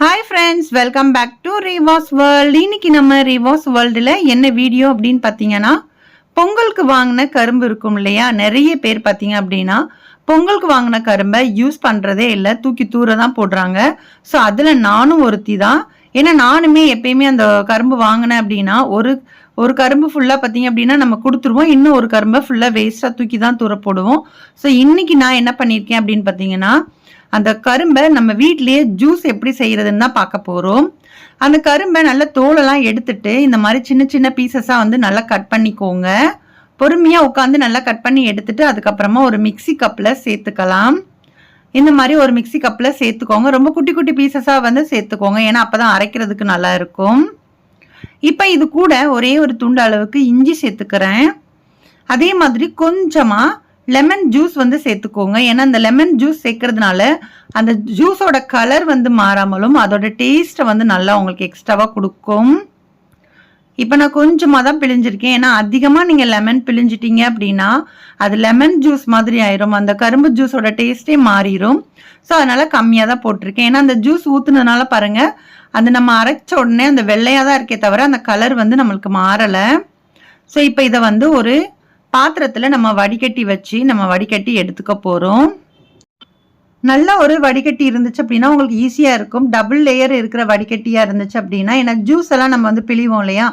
Hi friends welcome back to Rivas world இன்னைக்கு நம்ம ரிவாஸ் வேர்ல்டில் என்ன வீடியோ அப்படின்னு பார்த்தீங்கன்னா பொங்கலுக்கு வாங்கின கரும்பு இருக்கும் இல்லையா? நிறைய பேர் பார்த்தீங்க அப்படின்னா பொங்கலுக்கு வாங்கின கரும்பை யூஸ் பண்ணுறதே இல்லை தூக்கி தூர தான் போடுறாங்க. ஸோ அதில் நானும் ஒருத்தி தான். ஏன்னா நானுமே எப்பயுமே அந்த கரும்பு வாங்கினேன் அப்படின்னா ஒரு ஒரு கரும்பு ஃபுல்லாக பார்த்தீங்க அப்படின்னா நம்ம கொடுத்துருவோம். இன்னும் ஒரு கரும்பை ஃபுல்லாக வேஸ்ட்டாக தூக்கி தான் தூர போடுவோம். ஸோ இன்றைக்கி நான் என்ன பண்ணியிருக்கேன் அப்படின்னு பார்த்தீங்கன்னா அந்த கரும்பை நம்ம வீட்லயே ஜூஸ் எப்படி செய்கிறதுன்னு தான் பார்க்க போகிறோம் அந்த கரும்பை நல்ல தோலெல்லாம் எடுத்துட்டு இந்த மாதிரி சின்ன சின்ன பீசஸாக வந்து நல்லா கட் பண்ணிக்கோங்க. பொறுமையாக உட்காந்து நல்லா கட் பண்ணி எடுத்துட்டு அதுக்கப்புறமா ஒரு மிக்ஸி கப்பில் சேர்த்துக்கலாம். இந்த மாதிரி ஒரு மிக்ஸி கப்பில் சேர்த்துக்கோங்க. ரொம்ப குட்டி குட்டி பீசஸாக வந்து சேர்த்துக்கோங்க. ஏன்னா அப்போ தான் அரைக்கிறதுக்கு நல்லா இருக்கும். இப்போ இது கூட ஒரே ஒரு துண்டு அளவுக்கு இஞ்சி சேர்த்துக்கிறேன். அதே மாதிரி கொஞ்சமாக லெமன் ஜூஸ் வந்து சேர்த்துக்கோங்க. ஏன்னா அந்த லெமன் ஜூஸ் சேர்க்கறதுனால அந்த ஜூஸோட கலர் வந்து மாறாமலும் அதோட டேஸ்ட்டை வந்து நல்லா உங்களுக்கு எக்ஸ்ட்ராவாக கொடுக்கும். இப்போ நான் கொஞ்சமாக தான் பிழிஞ்சிருக்கேன். ஏன்னா அதிகமாக நீங்கள் லெமன் பிழிஞ்சிட்டீங்க அப்படின்னா அது லெமன் ஜூஸ் மாதிரி ஆயிரும். அந்த கரும்பு ஜூஸோட டேஸ்ட்டே மாறிடும் ஸோ அதனால் கம்மியாக தான் போட்டிருக்கேன். ஏன்னா அந்த ஜூஸ் ஊற்றுனதுனால பாருங்கள் அந்த நம்ம அரைச்ச உடனே அந்த வெள்ளையாக தான் இருக்கே தவிர அந்த கலர் வந்து நம்மளுக்கு மாறலை. ஸோ இப்போ இதை வந்து ஒரு பாத்திரத்தில் நம்ம வடிகட்டி வச்சு நம்ம வடிகட்டி எடுத்துக்க போகிறோம் நல்ல ஒரு வடிகட்டி இருந்துச்சு அப்படின்னா உங்களுக்கு ஈஸியாக இருக்கும். டபுள் லேயர் இருக்கிற வடிகட்டியாக இருந்துச்சு அப்படின்னா ஏன்னா ஜூஸ் எல்லாம் நம்ம வந்து பிழிவோம் இல்லையா?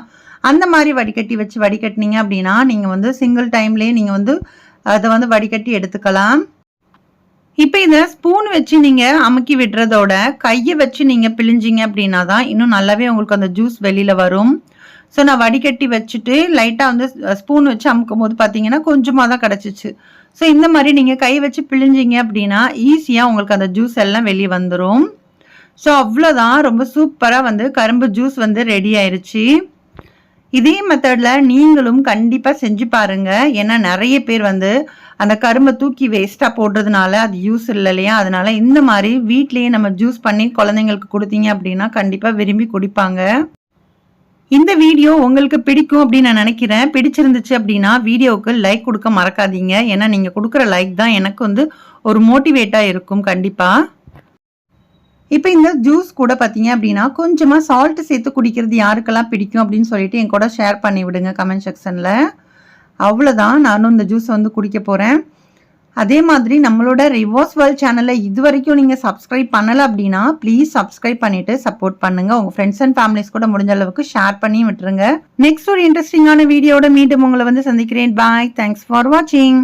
அந்த மாதிரி வடிகட்டி வச்சு வடிகட்டினீங்க அப்படின்னா நீங்கள் வந்து சிங்கிள் டைம்லேயே நீங்கள் வந்து அதை வந்து வடிகட்டி எடுத்துக்கலாம். இப்போ இதை ஸ்பூன் வச்சு நீங்கள் அமுக்கி விடுறதோட கையை வச்சு நீங்கள் பிழிஞ்சிங்க அப்படின்னா தான் இன்னும் நல்லாவே உங்களுக்கு அந்த ஜூஸ் வெளியில் வரும். ஸோ நான் வடிகட்டி வச்சுட்டு லைட்டாக வந்து ஸ்பூன் வச்சு அமுக்கும் போது பார்த்தீங்கன்னா கொஞ்சமாக தான் கிடச்சிச்சு. ஸோ இந்த மாதிரி நீங்கள் கை வச்சு பிழிஞ்சிங்க அப்படின்னா ஈஸியாக உங்களுக்கு அந்த ஜூஸ் எல்லாம் வெளியே வந்துடும் ஸோ அவ்வளோதான் ரொம்ப சூப்பராக வந்து கரும்பு ஜூஸ் வந்து ரெடி ஆயிடுச்சு இதே மெத்தடில் நீங்களும் கண்டிப்பாக செஞ்சு பாருங்கள் ஏன்னா நிறைய பேர் வந்து அந்த கரும்பை தூக்கி வேஸ்ட்டாக போடுறதுனால அது யூஸ் இல்லை இல்லையா? அதனால இந்த மாதிரி வீட்லேயே நம்ம ஜூஸ் பண்ணி குழந்தைங்களுக்கு கொடுத்தீங்க அப்படின்னா கண்டிப்பாக விரும்பி குடிப்பாங்க. இந்த வீடியோ உங்களுக்கு பிடிக்கும் அப்படின்னு நான் நினைக்கிறேன். பிடிச்சிருந்துச்சு அப்படின்னா வீடியோவுக்கு லைக் கொடுக்க மறக்காதீங்க. ஏன்னா நீங்கள் கொடுக்குற லைக் தான் எனக்கு வந்து ஒரு மோட்டிவேட்டாக இருக்கும் கண்டிப்பாக இப்போ இந்த ஜூஸ் கூட பார்த்தீங்க அப்படின்னா கொஞ்சமாக சால்ட் சேர்த்து குடிக்கிறது யாருக்கெல்லாம் பிடிக்கும் அப்படின்னு சொல்லிட்டு என் கூட ஷேர் பண்ணி விடுங்க கமெண்ட் செக்ஷனில் அவ்வளோதான் நானும் இந்த ஜூஸை வந்து குடிக்க போகிறேன் அதே மாதிரி நம்மளோட ரிவாஸ் வேர்ல்ட் சேனலை இது வரைக்கும் நீங்கள் சப்ஸ்கிரைப் பண்ணலை அப்படின்னா ப்ளீஸ் சப்ஸ்கிரைப் பண்ணிட்டு சப்போர்ட் பண்ணுங்கள் உங்கள் ஃப்ரெண்ட்ஸ் அண்ட் ஃபேமிலிஸ் கூட முடிஞ்ச அளவுக்கு ஷேர் பண்ணி விட்டுருங்க. நெக்ஸ்ட் ஒரு இன்ட்ரெஸ்டிங்கான வீடியோட மீண்டும் உங்களை வந்து சந்திக்கிறேன். பாய் தேங்க்ஸ் ஃபார் வாட்சிங்